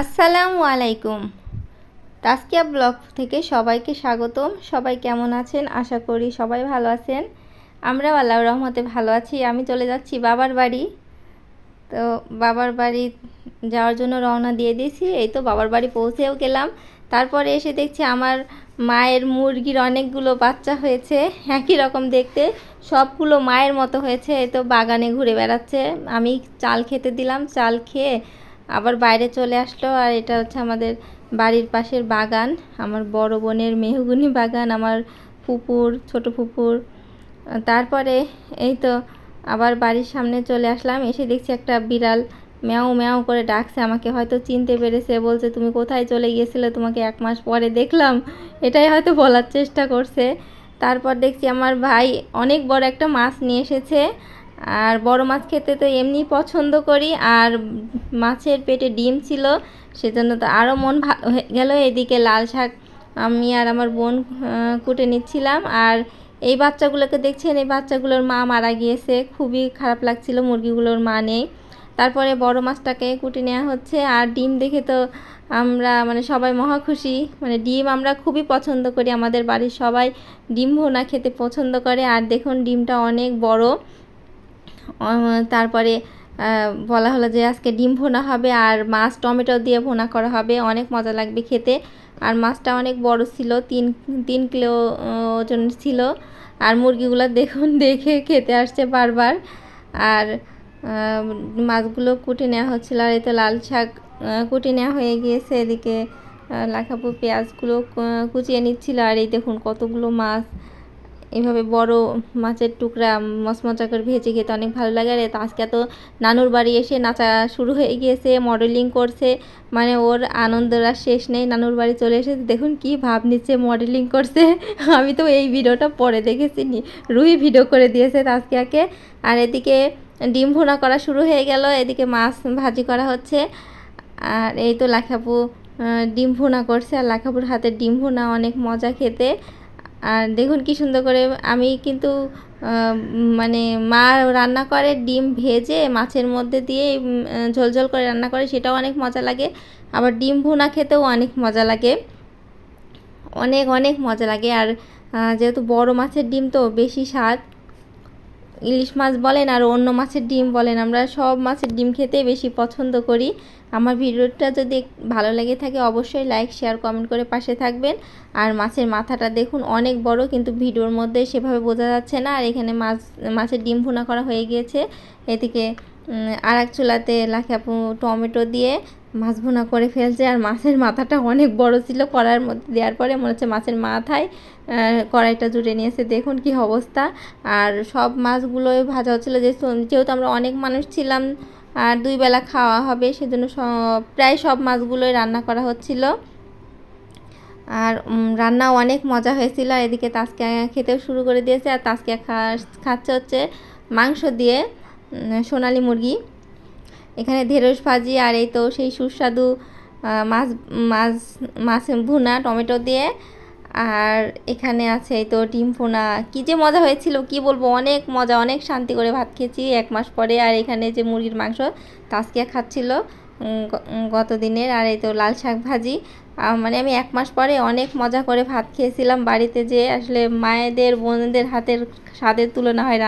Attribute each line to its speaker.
Speaker 1: আসসালামু আলাইকুম। তাস্কিয়া ব্লগ থেকে সবাইকে স্বাগতম। সবাই কেমন আছেন? আশা করি সবাই ভালো আছেন। আমরাও আল্লাহ রহমতে ভালো আছি। আমি চলে যাচ্ছি বাবার বাড়ি। তো বাবার বাড়ি যাওয়ার জন্য রওনা দিয়ে দিয়েছি। এই তো বাবার বাড়ি পৌঁছেও গেলাম। তারপরে এসে দেখছি আমার মায়ের মুরগির অনেকগুলো বাচ্চা হয়েছে। একই রকম দেখতে। সবগুলো মায়ের মতো হয়েছে। এই তো বাগানে ঘুরে বেড়াচ্ছে। আমি চাল খেতে দিলাম। চাল খেয়ে আবার বাইরে চলে আসলো, আর এটা হচ্ছে আমাদের বাড়ির পাশের বাগান। আমার বড় বোনের মেহগুনি বাগান, আমার ফুপুর, ছোট ফুপুর। তারপরে এই তো আবার বাড়ির সামনে চলে আসলাম, এসে দেখছি একটা বিড়াল ম্যাও ম্যাও করে ডাকছে, আমাকে হয়তো চিনতে পেরেছে, বলছে, তুমি কোথায় চলে গিয়েছিলে? তোমাকে এক মাস পরে দেখলাম। এটাই হয়তো বলার চেষ্টা করছে। তারপর দেখছি আমার ভাই অনেক বড় একটা মাছ নিয়ে এসেছে আর বড় মাছ খেতে তো এমনি পছন্দ করি, আর মাছের পেটে ডিম ছিল, সেজন্য তো আরও মন ভালো হয়ে গেল এদিকে লাল শাক আমি আর আমার বোন কুটে নিচ্ছিলাম। আর এই বাচ্চাগুলোকে দেখছেন, এই বাচ্চাগুলোর মা মারা গিয়েছে, খুবই খারাপ লাগছিল, মুরগিগুলোর মা নেই। তারপরে বড় মাছটাকে কুটে নেওয়া হচ্ছে, আর ডিম দেখে তো আমরা মানে সবাই মহা খুশি। মানে ডিম আমরা খুবই পছন্দ করি, আমাদের বাড়ির সবাই ডিম ভোনা খেতে পছন্দ করে, আর দেখুন ডিমটা অনেক বড়। তারপরে বলা হলো যে আজকে ডিম ভোনা হবে আর মাছ টমেটো দিয়ে ভোনা করা হবে। অনেক মজা লাগবে খেতে। আর মাছটা অনেক বড় ছিল, তিন তিন কিলো ওজন ছিল। আর মুরগিগুলো দেখুন, দেখে খেতে আসছে বারবার। আর মাছগুলো কুটে নেওয়া হচ্ছিল আর এই তো লাল শাক কুটে নেওয়া হয়ে গিয়েছে। এদিকে লাখাপু পেঁয়াজগুলো কুচিয়ে নিচ্ছিল। আর এই দেখুন কতগুলো মাছ। এভাবে বড় মাছের টুকরা মচমচা করে ভেজে খেতে অনেক ভালো লাগে। আর আজকে তো নানুর বাড়ি এসে নাচা শুরু হয়ে গিয়েছে মডেলিং করছে। মানে ওর আনন্দরা শেষ নেই, নানুর বাড়ি চলে এসেছে। দেখুন কি ভাব নিচ্ছে মডেলিং করছে। আমি তো এই ভিডিওটা পরে দেখেছি রুহি ভিডিও করে দিয়েছে তাজকিয়াকে। আর এদিকে ডিম ভোনা করা শুরু হয়ে গেল, এদিকে মাছ ভাজি করা হচ্ছে। আর এই তো লাখাপু ডিম ভুনা করছে। আর লাখাপুর হাতের ডিম ভুনা, অনেক মজা খেতে। আর দেখুন কি সুন্দর করে আমি কিন্তু মানে মা রান্না করে ডিম ভেজে মাছের মধ্যে দিয়ে ঝোলঝোল করে রান্না করে, সেটাও অনেক মজা লাগে। আবার ডিম ভুনা খেতেও অনেক মজা লাগে। অনেক অনেক মজা লাগে। আর যেহেতু বড় মাছের ডিম তো বেশি স্বাদ ইলিশ মাছ বলেন আর অন্য মাছের ডিম বলেন, আমরা সব মাছের ডিম খেতে বেশি পছন্দ করি। আমার ভিডিওটা যদি ভালো লেগে থাকে অবশ্যই লাইক, শেয়ার, কমেন্ট করে পাশে থাকবেন। আর মাছের মাথাটা দেখুন অনেক বড়, কিন্তু ভিডিওর মধ্যে সেভাবে বোঝা যাচ্ছে না। আর এখানে মাছ, মাছের ডিম ভুনা করা হয়ে গিয়েছে। এদিকে আর এক চুলাতে লাখাপু টমেটো দিয়ে মাছ ভুনা করে ফেলছে আর মাছের মাথাটা অনেক বড় ছিল কড়াইয়ের মধ্যে দেওয়ার পরে মনে হচ্ছে মাছের মাথায় কড়াইটা জুড়ে নিয়েছে। দেখুন কি অবস্থা। আর সব মাছগুলোই ভাজা হচ্ছিল। যে যেহেতু আমরা অনেক মানুষ ছিলাম, আর দুই বেলা খাওয়া হবে, সেজন্য প্রায় সব মাছগুলোই রান্না করা হচ্ছিল। আর রান্নাও অনেক মজা হয়েছিল। এদিকে তাসকিয়া খেতেও শুরু করে দিয়েছে। আর তাসকিয়া খাচ্ছে হচ্ছে মাংস দিয়ে সোনালি মুরগি। এখানে ঢেঁড়স ভাজি আর এই তো সেই সুস্বাদু মাছ মাছ মাছ ভুনা টমেটো দিয়ে। আর এখানে আছে এই তো ডিম ফোনা কী যে মজা হয়েছিল, কি বলব? অনেক মজা, অনেক শান্তি করে ভাত খেয়েছি এক মাস পরে। আর এখানে যে মুরগির মাংস তাসকিয়া খাচ্ছিল গত দিনের আর এই তো লাল শাক ভাজি। মানে আমি এক মাস পরে অনেক মজা করে ভাত খেয়েছিলাম বাড়িতে যে আসলে মায়েদের, বোনদের হাতের স্বাদের তুলনা হয়